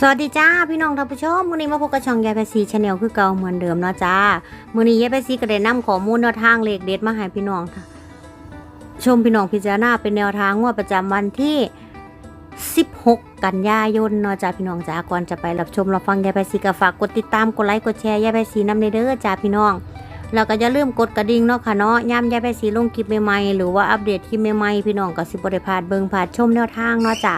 สวัสดีจ้าพี่น้องท่านผู้ชมมื้อนี้มาพบกับช่องยายแพซีชาแนลคือเก่าเหมือนเดิมเนาะจ้ามื้อนี้ยายแพซีก็ได้นำข้อมูลแนวทางเลขเด็ดมาให้พี่น้องชมพี่น้องพิจารณาเป็นแนวทางงวดประจำวันที่ 16 กันยายนเนาะจ้าพี่น้องจ้าก่อนจะไปรับชมรับฟังยายแพซีก็ฝากกดติดตามกดไลค์กดแชร์ยายแพซีนำเด้อจ้าพี่น้องแล้วก็อย่าลืมกดกระดิ่งเนาะค่ะเนาะย้ำยายแพซีลงคลิปใหม่ๆหรือว่าอัปเดตคลิปใหม่ๆพี่น้องก็สิบ่ได้พาดเบิ่งพลาดชมแนวทางเนาะจ้า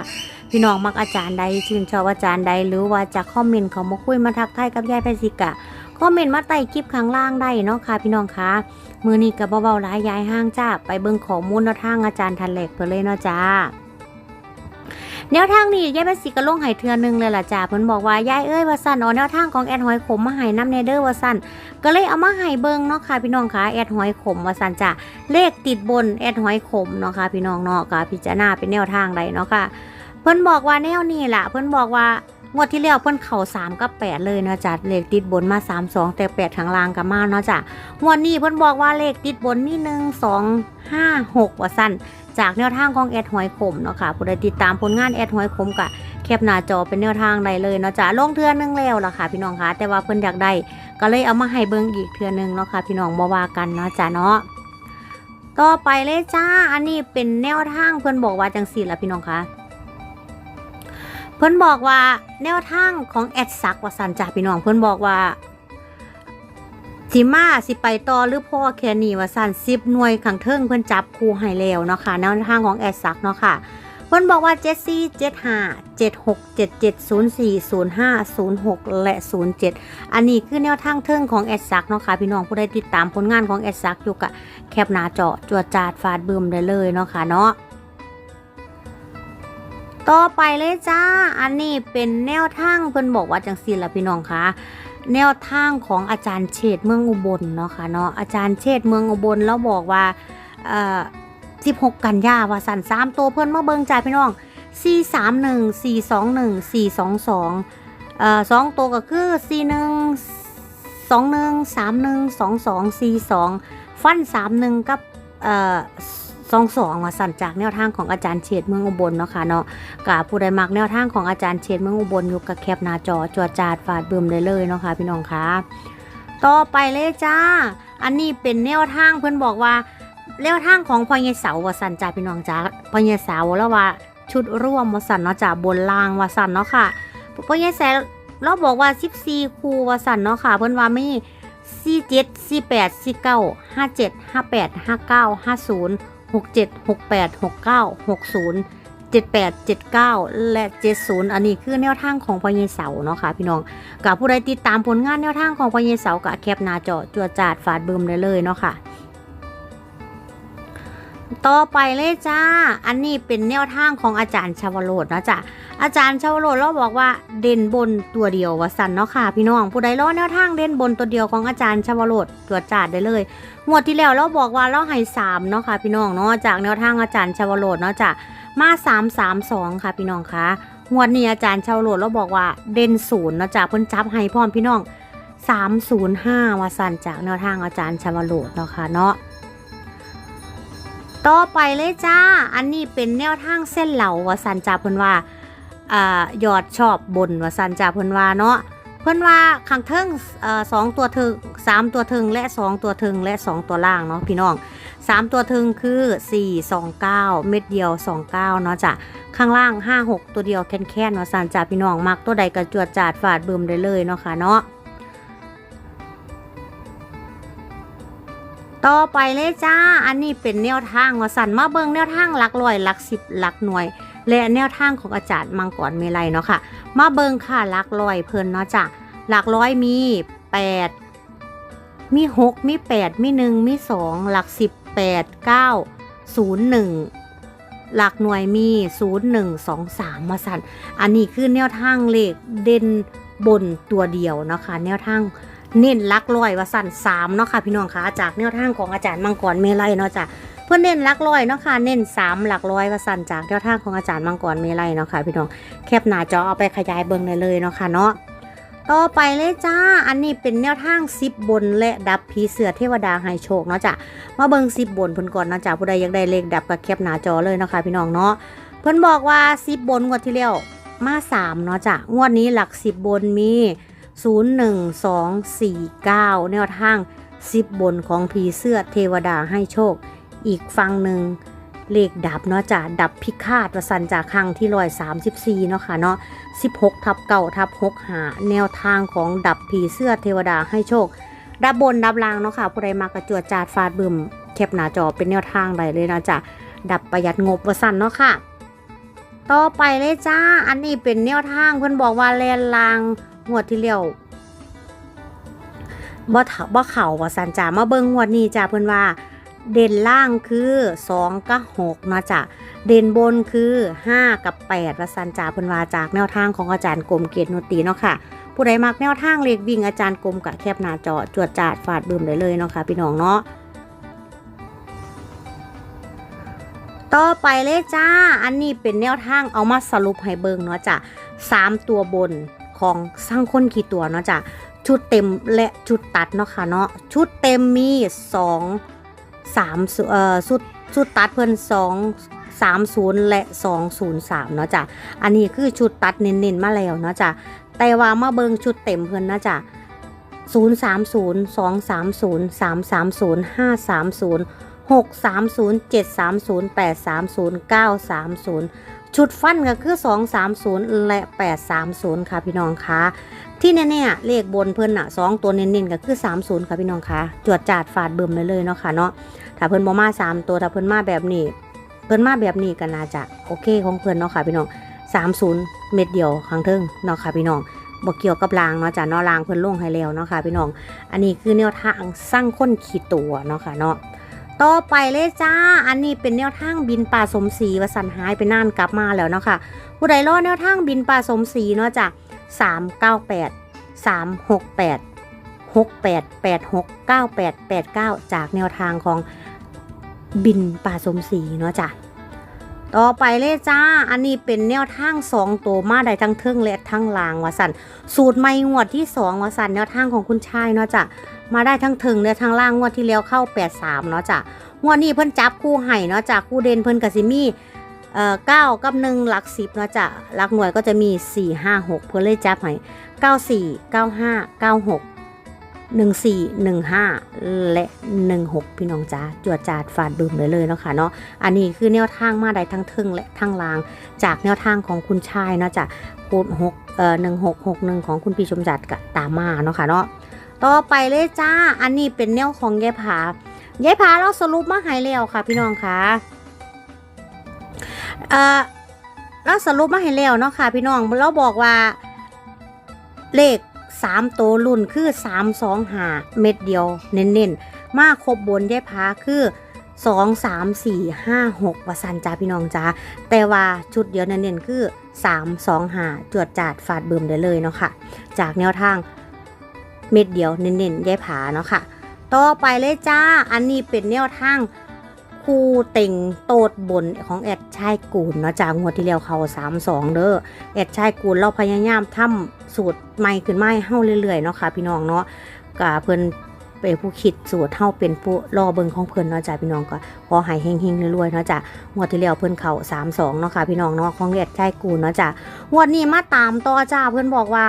พี่น้องมักอาจารย์ใดชื่นชอบอาจารย์ใดหรือว่าจะคอมเมนต์เขามาคุยมาทักทายกับยายไพสิกะคอมเมนต์มาใต้คลิปข้างล่างได้เนาะค่ะพี่น้องคะมือนี้กับเบาๆหลายยายห้างจ้าไปเบิ่งข้อมูลแนวทางอาจารย์ทันเหล็กเพื่อเลยเนาะจ้าแนวทางนี้ยายไพสิกะลงไห้เทือหนึงเลยล่ะจ้าเพิ่นบอกว่ายายเอ้ยว่าสั่นเอแนวทางของแอดหอยขมมาให้น้ำเนเดอร์ว่าสั่นก็เลยเอามาให้เบิ่งเนาะค่ะพี่น้องคะแอดหอยขมว่าสั่นจ้าเลขติดบนแอดหอยขมเนาะค่ะพี่น้องเนาะก็พิจารณาเป็นแนวทางใดเนาะค่ะ เพิ่นบอกว่าแนวนี้ล่ะ เพิ่นบอกว่างวดที่แล้วเพิ่นเข่า3กับ8เลยเนาะจ้ะเลขติดบนมา3 2แต่8ข้างล่างก็มาเนาะจ้ะงวดนี้เพิ่นบอกว่าเลขติดบนมี1 2 5 6ว่าซั่นจากแนวทางของแอดหอยขมเนาะค่ะผู้ใดติดตามผลงานแอดหอยขมก็แคปหน้าจอเป็นแนวทางได้เลยเนาะจ้ะลงเทือนึงแล้วล่ะค่ะ พี่น้องคะแต่ว่าเพิ่นอยากได้ก็เลยเอามาให้เบิ่งอีกเทือนึงเนาะค่ะพี่น้องบ่ว่ากันเนาะจ้ะเนาะต่อไปเลยจ้าอันนี้เป็นแนวทางเพิ่นบอกว่าจังซี่ละพี่น้องคะ เพิ่นบอกว่าแนวทางของแอดซักว่าสันจ่าพี่น้องเพิ่นบอกว่าสิมาสิไปต่อหรือพ่อแค่นี้ว่าสันสิบหน่วยขังเทิงเพิ่นจับคู่ให้แล้วเนาะค่ะแนวทางของแอดซักเนาะค่ะเพิ่นบอกว่า7 4 7 5 7 6 7 7 0 4 0 5 0 6และ0 7อันนี้คือแนวทางเทิงของแอดซักเนาะค่ะพี่น้องผู้ใดติดตามผลงานของแอดซักอยู่กะแคปหน้าจอจวดจาดฟาดบึมได้เลยเนาะค่ะเนาะ ต่อไปเลยจ้า อันนี้เป็นแนวทางเพิ่นบอกว่าจังซี่ล่ะพี่น้องคะแนวทางของอาจารย์เชษฐ์เมืองอุบลเนาะค่ะเนาะอาจารย์เชษฐ์เมืองอุบลแล้วบอกว่าเอ่อ16 กันยาว่าสั่น3ตัวเพิ่นมาเบิ่งจ่ายพี่น้อง431 421 422เอ่อ2ตัวก็คือ 41 21 31 22 42 ฟัน 31 กับเอ่อ สองสองว่าสั่นจากแนวทางของอาจารย์เฉดเมืองอุบลเนาะค่ะเนาะกับผู้ใดมักแนวทางของอาจารย์เฉดเมืองอุบลอยู่กับแคปหน้าจอจวดจาดฟาดเบึมได้เลยเนาะค่ะพี่น้องคะต่อไปเลยจ้า อันนี้เป็นแนวทางเพื่อนบอกว่าแนวทางของพญเสาวสั่นจ้าพี่น้องจ้าพญเสาวแล้วว่าชุดร่วมว่าสั่นเนาะจ้าบนล่างว่าสั่นเนาะค่ะพญเสาเราบอกว่า14คูว่าสั่นเนาะค่ะ เพื่อนว่าม่สี่เจ็ดสี่แปดสี่เก้าห้าเจ็ดห้าแปดห้าเก้าห้าศูนย์ หกเจ็ดหกแปดหกเก้าหกศูนย์เจ็ดแปดเจ็ดเก้าและเจ็ดศูนย์อันนี้คือแนวทางของพญเสาเนาะค่ะพี่น้องกับผู้ใดติดตามผลงานแนวทางของพญเสากับแคปหน้าจอจวดจาดฝาดบึมได้เลยเนาะค่ะ ต่อไปเลยจ้า อันนี้เป็นแนวทางของอาจารย์ชาวโรดนะจ้ะ อาจารย์ชาวโรดเราบอกว่าเด่นบนตัวเดียวว่าสันเนาะค่ะ พี่น้อง ผู้ใดรอแนวทางเด่นบนตัวเดียวของอาจารย์ชาวโรดตรวจจาดได้เลยงวดที่แล้วเราบอกว่าเราให้สามเนาะค่ะ พี่น้องเนาะ จากแนวทางอาจารย์ชาวโรดเนาะจ้ะ มาสามสามสองค่ะพี่น้องคะงวดนี้อาจารย์ชาวโรดเราบอกว่าเด่นศูนย์เนาะจ้ะเพิ่นจับให้พร้อมพี่น้องสามศูนย์ห้าวาสันจากแนวทางอาจารย์ชาวโรดเนาะค่ะเนาะ ต่อไปเลยจ้า อันนี้เป็นแนวทางเส้นเหลาวาสันจ่าเพิ่นว่าอ่ายอดชอบบนวสันจ่าเพิ่นว่าเนาะเพื่นว่าขังเทิงอสองตัวถึงสามตัวถึงและสองตัวถึงและสองตัวล่างเนาะพี่น้องสามตัวถึงคือสี่สองเก้าเม็ดเดียวสองเก้าเนาะจ้ะข้างล่างห้าหกตัวเดียวแค่นแค่นเนาะสานจ่าพี่น้องมักตัวใดกระจวดจาดฝาดบึมได้เลยเนาะค่ะเนาะ ต่อไปเลยจ้า อันนี้เป็นแนวทางว่าสันมาเบิงแนวทางหลักร้อยหลักสิบหลักหน่วย และแนวทางของอาจารย์มังกรเมลัยเนาะค่ะ มาเบิงค่ะหลักร้อยเพิ่นเนาะจ้ะหลักร้อยมี8มี6มี8มี1มี2หลัก10 8 9 0 1หลักหน่วยมี 0 1 2 3 มาสั่น อันนี้คือแนวทางเลขเด่นบนตัวเดียวเนาะคะ แนวทาง เน้นลักร้อยว่าสั่น3เนาะค่ะพี่น้องคะจากแนวทางของอาจารย์มังกรเมลัยเนาะจ้ะเพื่อนเน้นลักร้อยเนาะค่ะเน้น3หลักร้อยว่าสั่นจากแนวทางของอาจารย์มังกรเมลัยเนาะค่ะพี่น้องแคปหน้าจอเอาไปขยายเบิ่งได้เลยเนาะค่ะเนาะต่อไปเลยจ้า อันนี้เป็นแนวทางซิบบนและดับผีเสือเทวดาให้โชคเนาะจ้ะ มาเบิ่งซิบบนเพิ่นก่อนเนาะจ้ะผู้ใดอยากได้เลขดับก็แคปหน้าจอเลยเนาะค่ะพี่น้องเนาะ เพิ่นบอกว่าซิบบนงวดที่แล้วมาสามเนาะจ้ะ งวดนี้หลักสิบบนมี ศูนย์หนึ่งสองสี่เก้าแนวทางสิบบนของผีเสื้อเทวดาให้โชค อีกฝั่งหนึ่งเลขดับเนาะจ้ะดับพิฆาตวสันจากครั้งที่ร้อยสามสิบสี่เนาะค่ะเนาะสิบหกทับเก่าทับหกหาแนวทางของดับผีเสื้อเทวดาให้โชค ดับบนดับล่างเนาะค่ะผู้ใดมากระจวดจาดฟาดบึมแคปหน้าจอเป็นแนวทางได้เลยนะจ๊ะดับประหยัดงบวสันเนาะค่ะ ต่อไปเลยจ้า อันนี้เป็นแนวทางเพื่อนบอกว่าแลนลาง งวดที่เลี้ยวบ่เบ่เข่าว่าสันจ้ามาเบิ่งงวดนี้จ้าเพื่อนว่า เด่นล่างคือ2กับ6เนะจ้ะเด่นบนคือ5กับ8ว่าสันจ้าเพื่อนว่าจากแนวทางของอาจารย์กรมเกียรตินุตีเนาะค่ะผู้ใดมักแนวทางเลขวิ่งอาจารย์กรมกะแคบหน้าจอจวดจาดฟาดบึมได้เลยเนาะค่ะพี่น้องเนาะต่อไปเลยจ้า อันนี้เป็นแนวทางเอามาสรุปให้เบิงเนาะจ้ะสามตัวบน ของสร้างคนกี่ตัวเนาะจ้ะชุดเต็มและชุดตัดเนาะค่ะเนาะชุดเต็มมีสองสามเอ่อชุดชุดตัดเพิ่นสองสามศูนย์และสองศูนย์สามเนาะจ้ะอันนี้คือชุดตัดเน้นๆมาแล้วเนาะจ้ะแต่ว่ามาเบิงชุดเต็มเพิ่นนะจ้ะศูนย์สามศูนย์สองสามศูนย์สามสามศูนย์ห้าสามศูนย์6 3 0 7 3 0 8 3 0 9 3 0 ชุดฟันก็คือ 2 3 0 และ 8 3 0 ค่ะพี่น้องคะที่แน่ๆเลขบนเพิ่นอะ2ตัวเน้นๆก็คือ 3 0 ค่ะพี่น้องคะจวดจาดฟาดเบิ่มเลยเลยเนาะค่ะเนาะถ้าเพิ่นบ่มา 3 ตัวถ้าเพิ่นมาแบบนี้ เพิ่นมาแบบนี้ก็น่าจะโอเคของเพิ่นเนาะค่ะพี่น้อง 30 เม็ดเดียวข้งเทิงเนาะค่ะพี่น้องบ่เกี่ยวกับรางเนาะจ้ะเนาะรางเพิ่นลงให้แล้วเนาะค่ะพี่น้อง อันนี้คือแนวทางสร้างคนขี่ตัวเนาะค่ะเนาะ ต่อไปเลยจ้า อันนี้เป็นแนวทางบินป่าสมศรีวสันหายไปน่านกลับมาแล้วเนาะค่ะผู้ใดรอดแนวทางบินป่าสมศรีเนาะจ้ะสามเก้าแปดสามหกแปดหกแปดแปดหกเก้าแปดแปดเก้าจากแนวทางของบินป่าสมศรีเนาะจ้ะต่อไปเลยจ้า อันนี้เป็นแนวทางสองตัวมาได้ทั้งเทิงและทั้งลางวสัน สูตรไม่งวดที่สองวสันแนวทางของคุณชายเนาะจ้ะ มาได้ทั้งถึงและทั้งล่างงวดที่แล้วเข้า 83 เนาะจ้ะงวดนี้เพิ่นจับคู่ให้เนาะจ้ะคู่เด่นเพิ่นกับซิมี่เอ่อ9กับ1หลัก10เนาะจ้ะหลักหน่วยก็จะมี 4 5 6 เพิ่นเลยจับให้94 95 96 14 15และ16พี่น้องจ้าจวดจาดฟาดบึมเลยเลยเนาะค่ะเนาะอันนี้คือแนวทางมาได้ทั้งถึงและทั้งล่าง จากแนวทางของคุณชายเนาะจ้ะคูณ6เอ่อ1661ของคุณพี่ชมจัดกับตามมาเนาะค่ะเนาะ ต่อไปเลยจ้า อันนี้เป็นแนวของยายผายายผาเราสรุปมาให้แล้วค่ะ พี่น้องคะเอ่อเราสรุปมาให้แล้วเนาะค่ะ พี่น้องเราบอกว่า เลขสามตัวรุ่นคือสามสองหาเม็ดเดียว เน้นๆ มาครบบนยายผาคือสองสามสี่ห้าหกวสันจ้าพี่น้องจ้าแต่ว่าชุดเดียวเน้นๆคือสามสองหาจวดจาดฟาดเบิ่มได้เลยเนาะค่ะ จากแนวทาง เม็ดเดียวเน้นๆยายผาเนาะค่ะ ต่อไปเลยจ้า อันนี้เป็นแนวทางคูเต็งโตดบนของแอดชายกูลเนาะจากงวดที่แล้วเขา3 2เด้อแอดชายกูลเราพยายามทำสูตรใหม่ขึ้นมาให้เฮาเรื่อยๆเนาะค่ะพี่น้องเนาะกะเพิ่นเป็นผู้คิดสูตรเฮาเป็นผู้รอเบิงของเพิ่นเนาะจ้ะพี่น้องก็ขอให้เฮงๆรวยๆเนาะจ้ะงวดที่แล้วเพิ่นเข้า3 2เนาะค่ะพี่น้องเนาะของแอดชายกูลเนาะจ้ะงวดนี้มาตามต่อจ้าเพิ่นบอกว่า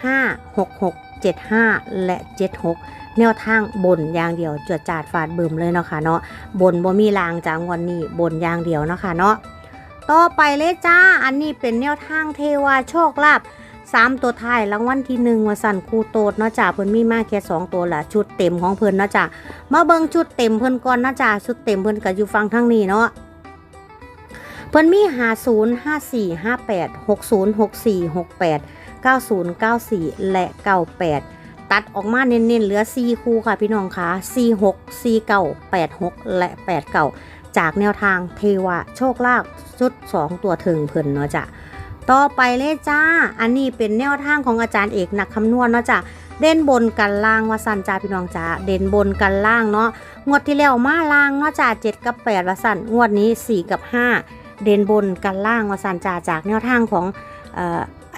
65 66 75 และ 76 แนวทางบนอย่างเดียวจวดจาดฟาดบึมเลยเนาะค่ะเนาะบนบ่มีลางจางวันนี้บนอย่างเดียวเนาะค่ะเนาะต่อไปเลยจ้าอันนี้เป็นแนวทางเทวาโชคลาภสามตัวท้ายรางวัลที่หนึ่งวสันคูโตดเนาะจ้าเพิ่นมีมาแค่สองตัวละชุดเต็มของเพิ่นเนาะจ้ามาเบิ่งชุดเต็มเพิ่นก่อนเนาะจ้าชุดเต็มเพิ่นก็อยู่ฟังทางนี้เนาะเพิ่นมี50 54 58 60 64 68 90 94แ9094 และ 98 ตัดออกมาเน้นๆ เหลือ 4 คู่ค่ะพี่น้องคะ46 49 86 และ 89 จากแนวทางเทวะโชคลาภชุด 2 ตัวถึงเพิ่นเนาะจ้ะต่อไปเลยจ้า อันนี้เป็นแนวทางของอาจารย์เอกนักคำนวณเนาะจ้ะเด่นบนกันล่างว่าสันจ้าพี่น้องจ้าเด่นบนกันล่างเนาะงวดที่แล้วมาล่างเนาะจ้า7กับ8ว่าสันงวดนี้4กับ5เด่นบนกันล่างว่าสันจ้าจากแนวทางของ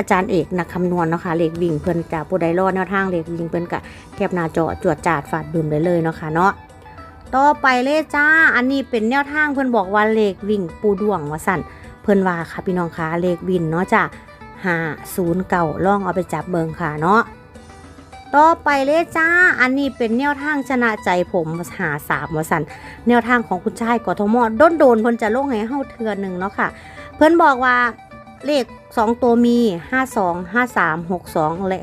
อาจารย์เอกนักคำนวณเนาะค่ะเลขวิ่งเพิ่อนจากผู้ใดรอดแนวทางเลขวิ่งเพิ่อนกะแคบหน้าจอจวดจาดฟาดบึมได้เลยเนาะค่ะเนาะต่อไปเลยจ้า อันนี้เป็นแนวทางเพิ่อนบอกว่าเลขวิ่งปูดวงว่าสั่นเพิ่อนว่าค่ะพี่น้องคะเลขวิ่งเนาะจ้ะหาศูนย์เก่าล่องเอาไปจับเบิงค่ะเนาะต่อไปเลยจ้า อันนี้เป็นแนวทางชนะใจผมหาสามวสันแนวทางของคุณชายกทมโดนโดนเพิ่นจะลงให้เฮาเทือนหนึ่งเนาะค่ะ เพิ่นบอกว่า เลข 2 ตัวมี 52 53 62 และ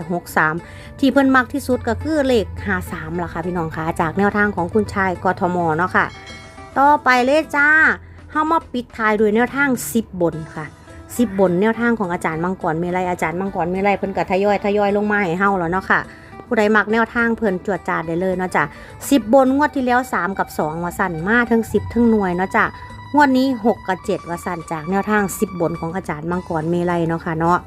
63 ที่เพิ่นมักที่สุดก็คือเลข 53ล่ะค่ะพี่น้องค่ะจากแนวทางของคุณชายกทมเนาะค่ะ ต่อไปเลยจ้าเฮามาปิดท้ายด้วยแนวทาง 10 บนค่ะ 10 บนแนวทางของอาจารย์มังกรเมลัยอาจารย์มังกรเมลัยเพิ่นก็ทยอยทยอยลงมาให้เฮาแล้วเนาะค่ะผู้ใดมักแนวทางเพิ่นจวดจาดได้เลยเนาะจ้ะ10บนงวดที่แล้ว 3 กับ2ว่าสั่นมาทั้ง 10 ทั้งหน่วยเนาะจ้ะ งวดนี้ 6 กับ7วสั่นจากแนวทาง 10 บนของอาจารย์มังกรเมลัยเนาะค่ะเนาะ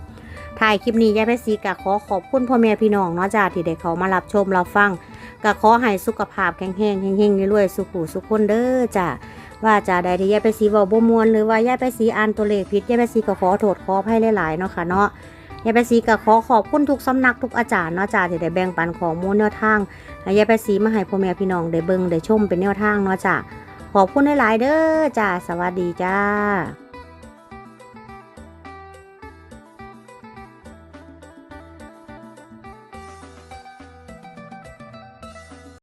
ถ่ายคลิปนี้ยายเพชรศรีกะขอขอบคุณพ่อแม่พี่น้องเนาะจ้าที่ได้เขามารับชมรับฟังกะขอให้สุขภาพแข็งแรงเฮงๆรวยๆสุขุสุขคนเด้อจ้าว่าจะได้ที่ยายเพชรศรีเว้าบ่มวนหรือว่ายายเพชรศรีอ่านตัวเลขผิดยายเพชรศรีก็ขอโทษขออภัยหลายๆเนาะค่ะเนาะยายเพชรศรีก็ขอขอบคุณทุกสำนักทุกอาจารย์เนาะจ้าที่ได้แบ่งปันข้อมูลแนวทางยายเพชรศรีมาให้พ่อแม่พี่น้องได้เบิ่งได้ชมเป็นแนวทางเนาะจ้า ขอบคุณหลาย ๆ เด้อจ้า สวัสดีจ้า